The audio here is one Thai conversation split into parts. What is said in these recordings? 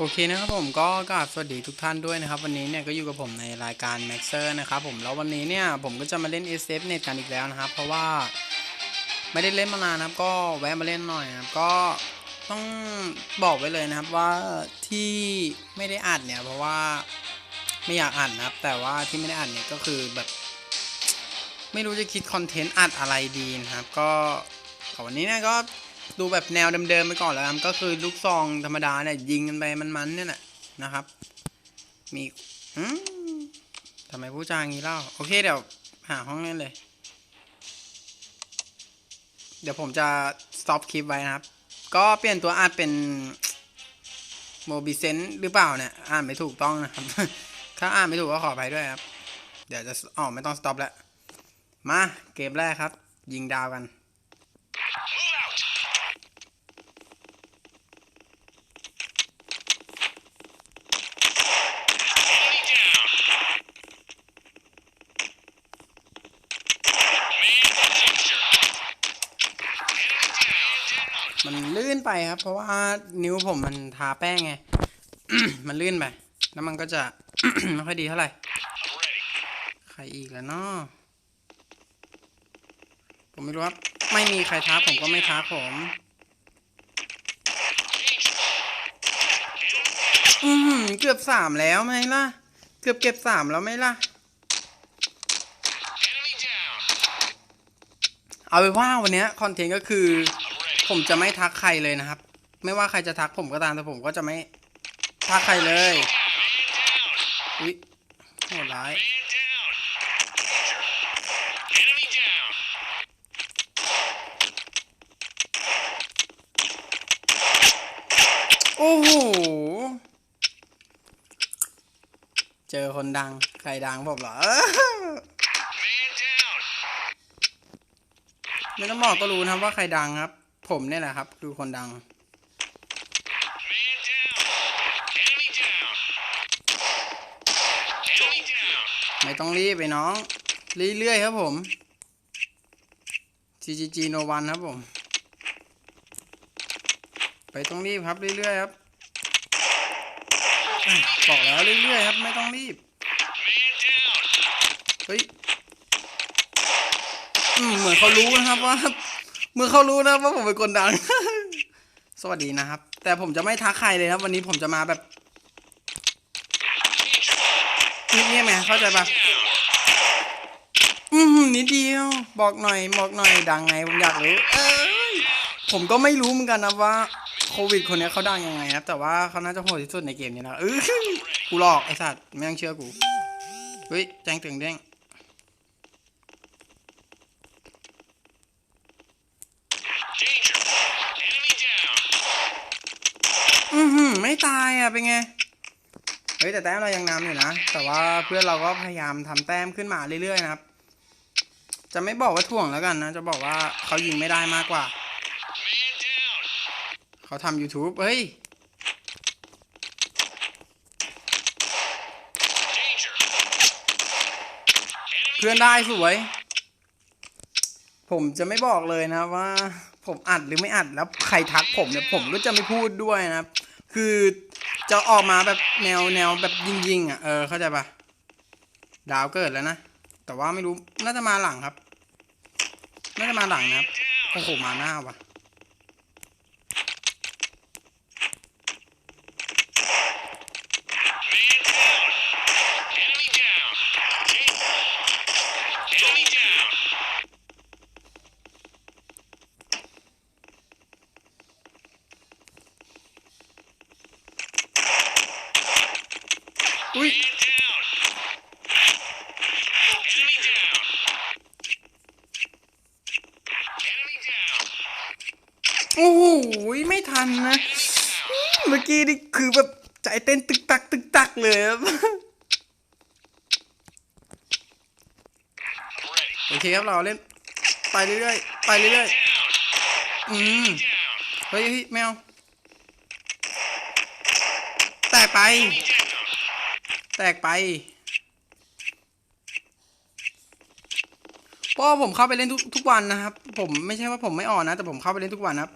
โอเคนะครับผมก็กราบสวัสดีทุกท่านด้วยนะครับวันนี้เนี่ยก็อยู่กับผมในรายการ Maxer นะครับผมแล้ววันนี้เนี่ยผมก็จะมาเล่น SF Net กันอีกแล้วนะครับ เพราะว่าไม่ได้เล่นมานานนะครับ ก็แวะมาเล่นหน่อยนะครับก็ต้องบอกไว้เลยนะครับว่าที่ไม่ได้อัดเนี่ยเพราะว่าไม่อยากอัดนะครับ แต่ว่าที่ไม่ได้อัดเนี่ยก็คือแบบไม่รู้จะคิดคอนเทนต์อัดอะไรดีนะครับ ก็วันนี้เนี่ยก็ ดูแบบแนวเดิมๆไปก่อนแล้วกันก็คือลูกซองธรรมดาเนี่ยยิงกันไปมันๆเนี่ยแหละนะครับ มีทำไมพูดจางี้เล่าโอเคเดี๋ยวหาห้องเล่นเลย เดี๋ยวผมจะ stop คลิปไว้นะครับ ก็เปลี่ยนตัวอัดเป็นโมบิเซนหรือเปล่าเนี่ย อ่านไม่ถูกต้องนะครับ ถ้าอ่านไม่ถูกก็ขออภัยด้วยครับ เดี๋ยวจะอ๋อไม่ต้อง stop แล้ว มาเกมแรกครับ ยิงดาวกัน มั นลื่นไปครับ เพราะว่านิ้วผมมันทาแป้งไง มันลื่นไป แล้วมันก็จะ ไม่ค่อยดีเท่าไหร่ ใครอีกแล้วเนาะผมไม่รู้ครับ ไม่มีใครท้าผมก็ไม่ท้าผมอือหือเกือบสามแล้วไหมล่ะ เกือบเก็บสามแล้วไหมล่ะ เอาไปว่าวันนี้คอนเทนต์ก็คือ ผมจะไม่ทักใครเลยนะครับ ไม่ว่าใครจะทักผมก็ตามแต่ผมก็จะไม่ทักใครเลยอุ๊ยโหดร้ายโอ้โห เจอคนดัง ใครดังผมเหรอ ไม่ต้องบอกก็รู้นะครับว่าใครดังครับ ผมเนี่ยแหละครับ ดูคนดัง ไม่ต้องรีบไปน้อง เรื่อยๆครับผม GGG no one ครับผม ไปต้องรีบครับเรื่อยๆครับอะบอกแล้วเรื่อยๆครับ ไม่ต้องรีบ Man down. เฮ้ยอืม เหมือนเขารู้นะครับว่าเหมือนเขารู้นะว่าผมเป็นคนดัง สวัสดีนะครับ แต่ผมจะไม่ทักใครเลยครับ วันนี้ผมจะมาแบบเงียบๆไงเข้าใจปะอืมนิดเดียว บอกหน่อยบอกหน่อยดังไงผมอยากรู้เอ้ยผมก็ไม่รู้เหมือนกันนะว่าโควิดคนนี้เขาดังยังไงนะแต่ว่าเขาน่าจะโหดที่สุดในเกมนี้นะเออกูหลอกไอ้สัตว์ไม่ต้องเชื่อกูเฮ้ยแจ้งตึงเด้ง อือหือไม่ตายอะเป็นไง เฮ้ยแต่แต้มเรายังนำอยู่นะ แต่ว่าเพื่อนเราก็พยายามทำแต้มขึ้นมาเรื่อยๆนะครับ จะไม่บอกว่าถ่วงแล้วกันนะ จะบอกว่าเขายิงไม่ได้มากกว่า เขาทำ YouTube เฮ้ยเพื่อนได้สวย ผมจะไม่บอกเลยนะว่า ผมอัดหรือไม่อัดแล้วใครทักผมเนี่ยผมก็จะไม่พูดด้วยนะคือจะออกมาแบบแนวแนวแบบยิงๆอะเออเข้าใจปะดาวเกิดแล้วนะแต่ว่าไม่รู้น่าจะมาหลังครับ น่าจะมาหลังนะครับโอ้โหมาหน้าว่ะ อุ้ยโอ้โหไม่ทันนะ เมื่อกี้นี่คือแบบใจเต้นตึกตักตึกตักเลยครับโอเคครับเราเล่น ไปเรื่อยๆไปเรื่อยๆอืมเฮ้ยแมวแตกไป แตกไปพ่อผมเข้าไปเล่นทุกทุกวันนะครับ ผมไม่ใช่ว่าผมไม่อ่อนนะ แต่ผมเข้าไปเล่นทุกวันครับ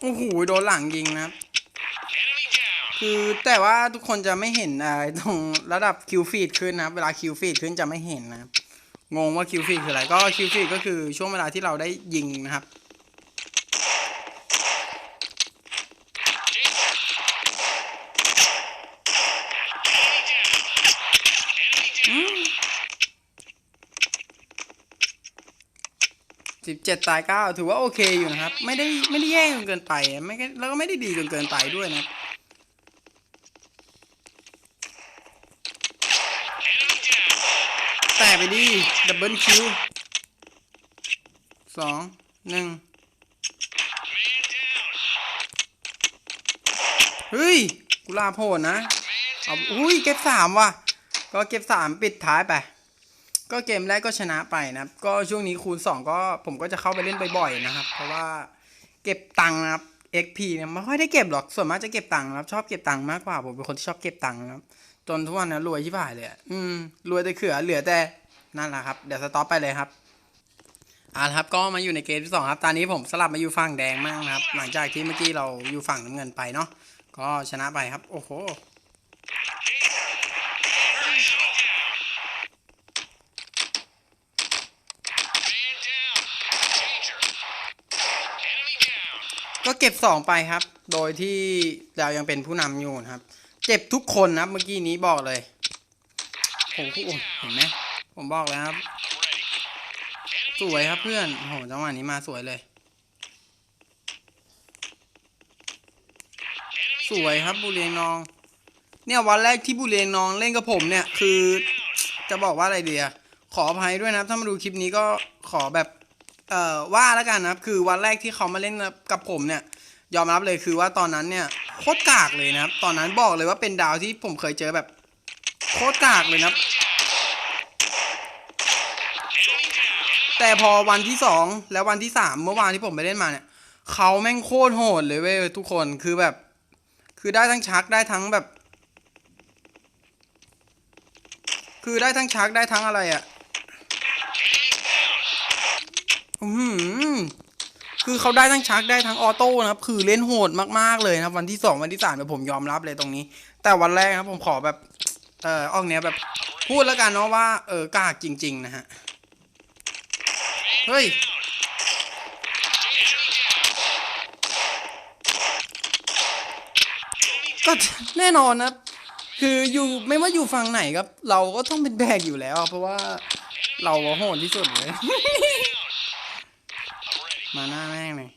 โอ้โหโดนหลังยิงนะคือแต่ว่าทุกคนจะไม่เห็นอะไรตรงระดับคิวฟีดขึ้นนะเวลาคิวฟีดขึ้นจะไม่เห็นนะงงว่าคิวฟีดคืออะไรก็คิวฟีดก็คือช่วงเวลาที่เราได้ยิงนะครับ สิบเจ็ดตายเก้าถือว่าโอเคอยู่นะครับ ไม่ได้ไม่ได้แย่จนเกินไปไม่แล้วก็ไม่ได้ดีจนเกินไปด้วยนะแต่ไปดีดับเบิลคิวสองหนึ่งเฮ้ย กุลาโผล่นะเอาอุ้ย เก็บสามว่ะ ก็เก็บสามปิดท้ายไป ก็เกมแรกก็ชนะไปนะครับ ก็ช่วงนี้คูณ 2 ก็ผมก็จะเข้าไปเล่นบ่อยๆนะครับ เพราะว่าเก็บตังค์นะครับ XP เนี่ยไม่ค่อยได้เก็บหรอกส่วนมากจะเก็บตังค์นะครับ ชอบเก็บตังค์มากกว่าผมเป็นคนที่ชอบเก็บตังค์นะครับจนทุกวันนี้รวยที่ผ่ายเลยอืมรวยแต่เขือเหลือแต่นั่นแหละครับเดี๋ยวสต็อปไปเลยครับอ่าครับก็มาอยู่ในเกมที่สองครับตอนนี้ผมสลับมาอยู่ฝั่งแดงมากนะครับ หลังจากที่เมื่อกี้เราอยู่ฝั่งน้ำเงินไปเนาะก็ชนะไปครับ โอ้โห ก็เก็บสองไปครับ โดยที่เรายังเป็นผู้นำอยู่นะครับ เจ็บทุกคนนะครับเมื่อกี้นี้บอกเลยโอ้โหเห็นไหมผมบอกแล้วครับ สวยครับเพื่อนโอ้โหจังหวะนี้มาสวยเลย สวยครับบุเรียงนอง เนี่ยวันแรกที่บุเรียงนองเล่นกับผมเนี่ยคือจะบอกว่าอะไรเดียขออภัยด้วยนะครับถ้ามาดูคลิปนี้ก็ขอแบบ เอ่อว่าแล้วกันนะครับ คือวันแรกที่เขามาเล่นกับผมเนี่ย ยอมรับเลยคือว่าตอนนั้นเนี่ยโคตรกากเลยนะครับ ตอนนั้นบอกเลยว่าเป็นดาวที่ผมเคยเจอแบบโคตรกากเลยนะครับ แต่พอวันที่สองแล้ววันที่สามเมื่อวานที่ผมไปเล่นมาเนี่ยเขาแม่งโคตรโหดเลยเว้ยทุกคนคือแบบ คือได้ทั้งชักได้ทั้งแบบ คือได้ทั้งชักได้ทั้งอะไรอะ่ะ อือหือคือเขาได้ทั้งชักได้ทั้งออโต้นะครับ คือเล่นโหดมากๆเลยนะครับ วันที่สองวันที่สามเนี่ยผมยอมรับเลยตรงนี้ แต่วันแรกครับผมขอแบบ เอ่อออกเนี้ยแบบ พูดแล้วกันเนาะว่าเออกากจริง ๆ นะฮะ เฮ้ยก็แน่นอนนะครับคืออยู่ไม่ว่าอยู่ฝั่งไหนครับ เราก็ต้องเป็นแบกอยู่แล้ว เพราะว่าเราโหดที่สุดเลย มาหน้าแม่งเลย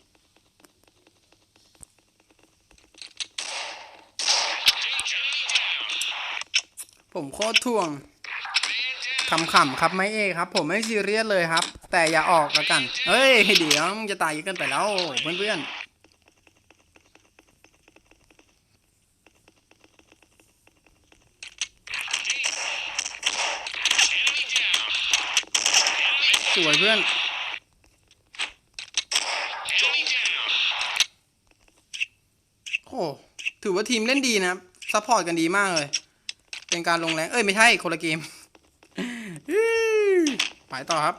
ผมโคตรท่วงขำๆครับไม่เอครับ ผมไม่ซีเรียสเลยครับ แต่อย่าออกแล้วกัน เฮ้ย เดี๋ยวมึงจะตายเยอะกินไปแล้วเพื่อนๆสวยเพื่อน โอ้ ถือว่าทีมเล่นดีนะครับซัพพอร์ตกันดีมากเลย เป็นการลงแรง เอ้ย ไม่ใช่คนละเกมไปต่อครับ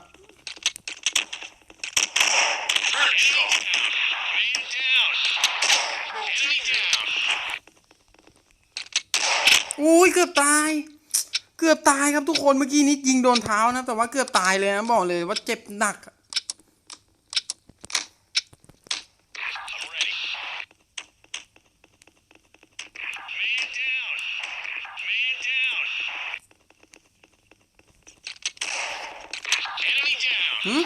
อุ้ยเกือบตาย เกือบตายครับทุกคนเมื่อกี้นี้ยิงโดนเท้านะ แต่ว่าเกือบตายเลยนะ บอกเลยว่าเจ็บหนัก หืม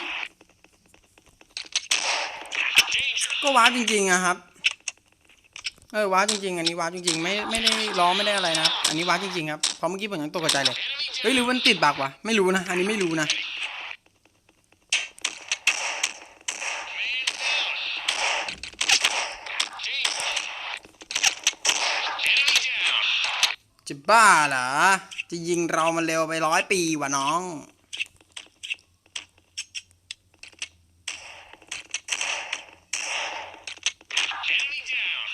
ก็ ว้าจริงๆอะครับ เออว้าจริงๆ อันนี้ว้าจริงๆ ไม่ไม่ได้ล้อไม่ได้อะไรนะครับ อันนี้ว้าจริงๆครับเพราะเมื่อกี้ผมยังตกใจเลย เฮ้ยหรือมันติดบักวะ ไม่รู้นะ อันนี้ไม่รู้นะจะบ้าเหรอ จะยิงเรามันเร็วไปร้อยปีวะน้อง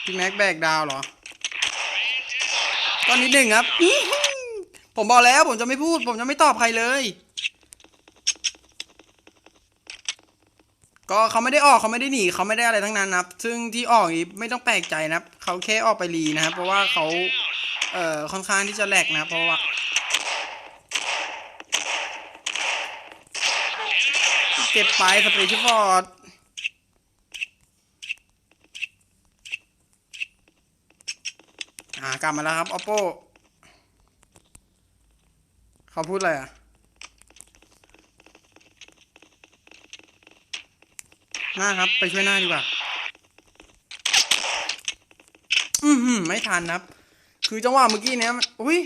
พี่แม็กแบกดาวเหรอก็นิดหนึ่งครับ ผมบอกแล้วผมจะไม่พูด ผมจะไม่ตอบใครเลย ก็เขาไม่ได้ออกเขาไม่ได้หนีเขาไม่ได้อะไรทั้งนั้นนะครับ ซึ่งที่ออกนี้ไม่ต้องแปลกใจนะครับ เขาแค่ออกไปรีนะครับ เพราะว่าเขาเอ่อค่อนข้างที่จะแหลกนะเพราะว่าเก็บไปสเปรย์ชิฟอร์ดากลับมาแล้วครับ oppo เขาพูดอะไรอะ หน้าครับ ไปช่วยหน้าดีกว่า อือหือไม่ทันครับ คือจังหวะเมื่อกี้เนี้ยมันอุ้ย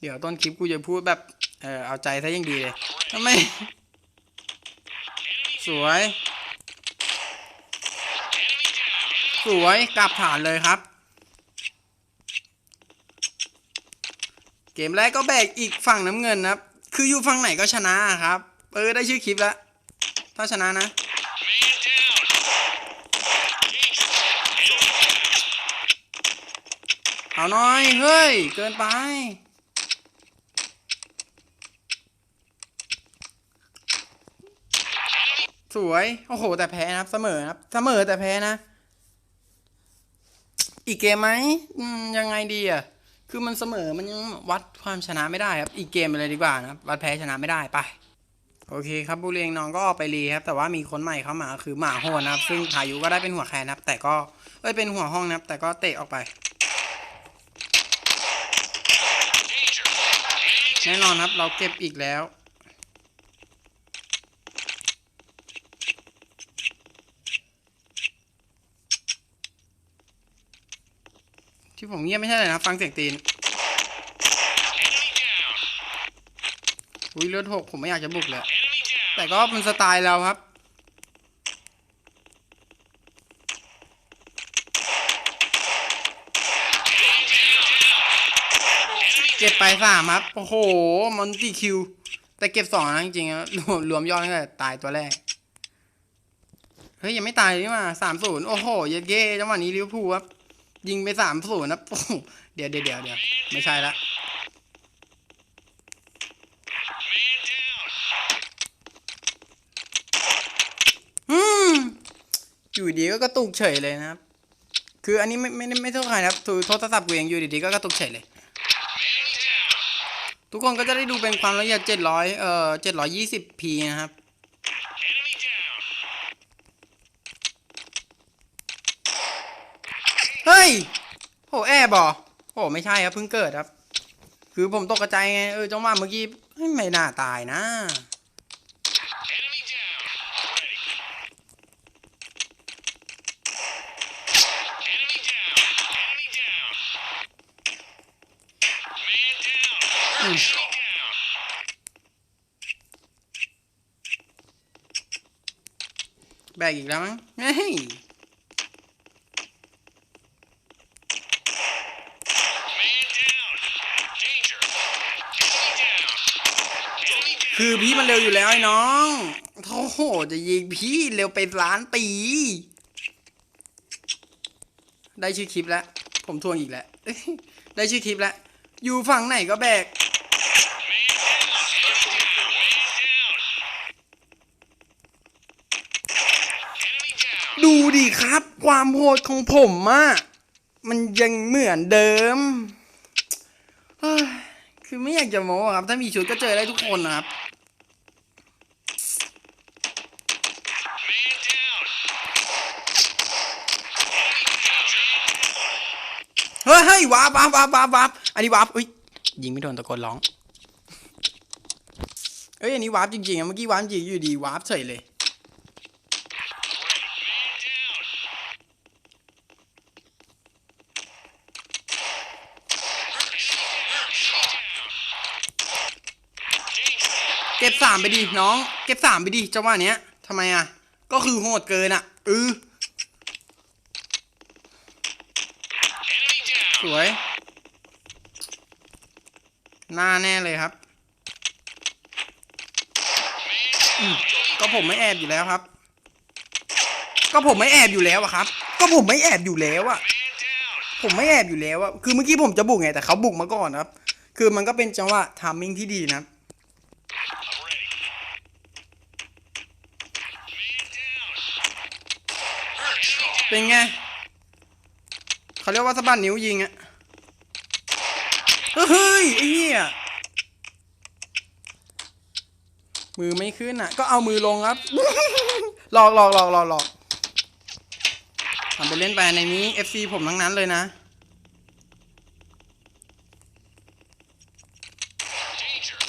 เดี๋ยวต้นคลิปกูจะพูดแบบ เออเอาใจซะยังดีเลยทำไม สวย สวยกลับฐานเลยครับ เกมแรกก็แบกอีกฝั่งน้ำเงินนะครับ คืออยู่ฝั่งไหนก็ชนะครับ เออได้ชื่อคลิปแล้ว ถ้าชนะนะ เอาหน่อย เฮ้ย เกินไปสวย โอ้โห แต่แพ้นะครับ เสมอนะครับ เสมอแต่แพ้นะ อีกเกมไหมยังไงดีอะคือมันเสมอมันยังวัดความชนะไม่ได้ครับ อีกเกมไปเลยดีกว่านะบวัดแพ้ชนะไม่ได้ไปโอเคครับบุเรียงน้องก็ออกไปรีครับ แต่ว่ามีคนใหม่เข้ามาคือหมาโหนนะครับ ซึ่งพายุก็ได้เป็นหัวแคนนะครับ แต่ก็เอ้ยเป็นหัวห้องนะครับ แต่ก็เตะออกไปแน่นอนครับเราเก็บอีกแล้ว ที่ผมเงียบไม่ใช่เลยนะ ฟังเสียงตีน อุ้ยเลือดหกผมไม่อยากจะบุกเลย แต่ก็เป็นสไตล์เราครับ เก็บไปสามครับ โอ้โหมันตีคิว แต่เก็บสองนะจริงๆนะรวมรวมยอดตั้งแต่ตายตัวแรก เฮ้ย ยังไม่ตายนี่มาสามศูนย์โอ้โห เย็ดเย่จังหวะนี้ลิเวอร์พูลครับ ยิงไปสามศูนย์นะโอ้เดี๋ยวเดี๋ยวเดี๋ยวเดี๋ยวไม่ใช่ละอืมอยู่ดีก็กระตุกเฉยเลยนะครับ คืออันนี้ไม่ไม่ไม่ไม่โทษใครนะครับคือโทรศัพท์กูเองอยู่ดีๆก็กระตุกเฉยเลย ทุกคนก็จะได้ดูเป็นความละเอียด700เอ่อ 720p นะครับ เฮ้ ยโหแอบบอโหไม่ใช่ครับเพิ่งเกิดครับ คือผมตกกระจไงเออจังหวะเมื่อกี้ไม่น่าตายนะแบกอีกแล้วมั้งเฮ้ย คือพี่มันเร็วอยู่แล้วไอ้น้องโอ้โห จะยิงพี่เร็วไปล้านปี ได้ชื่อคลิปแล้ว ผมทวงอีกแล้ว ได้ชื่อคลิปแล้ว อยู่ฝั่งไหนก็แบก ดูดิครับ ความโหดของผมอะมันยังเหมือนเดิม คือไม่อยากจะโม้ครับ ถ้ามีชุดก็เจอได้ทุกคนนะครับ เฮ้ยเฮ้ยวา บวาบวาบวาบวาบอันนี้วาบเอ้ยยิงไม่โดนตะโกนร้องเอ้ยอันนี้วาร์ปจริงๆอะเมื่อกี้วาร์ปจริงอยู่ดีวาร์ปเฉยเลยเก็บสามไปดิน้อง เก็บสามไปดิจังหวะเนี้ยทำไมอะ ก็คือโหดเกินอะเออ สวย หน้าแน่เลยครับ ก็ผมไม่แอบอยู่แล้วครับ ก็ผมไม่แอบอยู่แล้วอะครับ ก็ผมไม่แอบอยู่แล้วอะผมไม่แอบอยู่แล้วอะคือเมื่อกี้ผมจะบุกไงแต่เขาบุกมาก่อนครับ คือมันก็เป็นจังหวะทามมิ่งที่ดีนะเป็นไง เขาเรียกว่าสะบัดนิ้วยิงอะเฮ้ยไอ้เหี้ยมือไม่ขึ้นอะ ก็เอามือลงครับ หลอกหลอกหลอกหลอกหลอกทำไปเล่นไปในนี้ FC ผมทั้งนั้นเลยนะ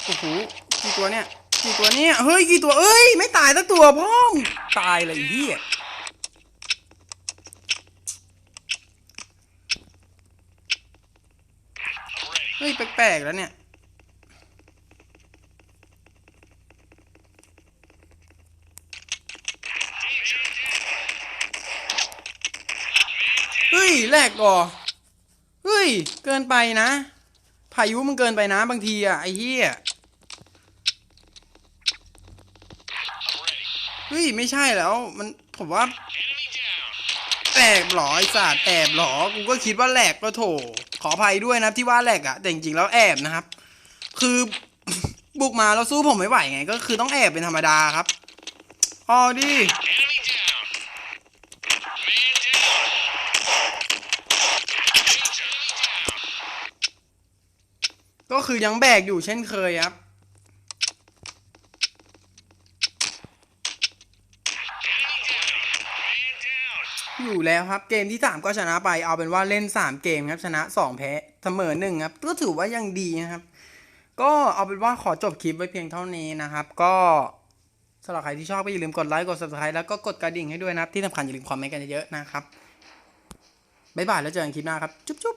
โอ้โห กี่ตัวเนี่ย กี่ตัวเนี่ย เฮ้ย กี่ตัว เอ้ย ไม่ตายสักตัวพ่อมตายเลยเฮีย Ready. เฮ้ย แปลกๆแล้วเนี่ย เฮ้ยแหลกก่อเฮ้ย เกินไปนะ พายุมันเกินไปนะบางทีอะ ไอ้เหี้ยเฮ้ย ไม่ใช่แล้วมันผมว่าแหลกหรอไอ้สัตว์แอบเหรอ กูก็คิดว่าแหลกก็โถ ขออภัยด้วยนะที่ว่าแหลกอะแต่จริงๆแล้วแอบนะครับ คือบุกมาแล้วสู้ผมไม่ไหวไง ก็คือต้องแอบเป็นธรรมดาครับอ๋อดิก็คือยังแบกอยู่เช่นเคยครับ อยู่แล้วครับ เกมที่ 3 ก็ชนะไป เอาเป็นว่าเล่น 3 เกมครับ ชนะ 2 แพ้เสมอ1ครับ ก็ถือว่ายังดีนะครับ ก็เอาเป็นว่าขอจบคลิปไว้เพียงเท่านี้นะครับ ก็สำหรับใครที่ชอบก็อย่าลืมกดไลค์ กด subscribe แล้วก็กดกระดิ่งให้ด้วยนะที่สำคัญอย่าลืมคอมเมนต์กันเยอะๆนะครับ บ๊ายบายแล้วเจอกันคลิปหน้าครับ จุ๊บ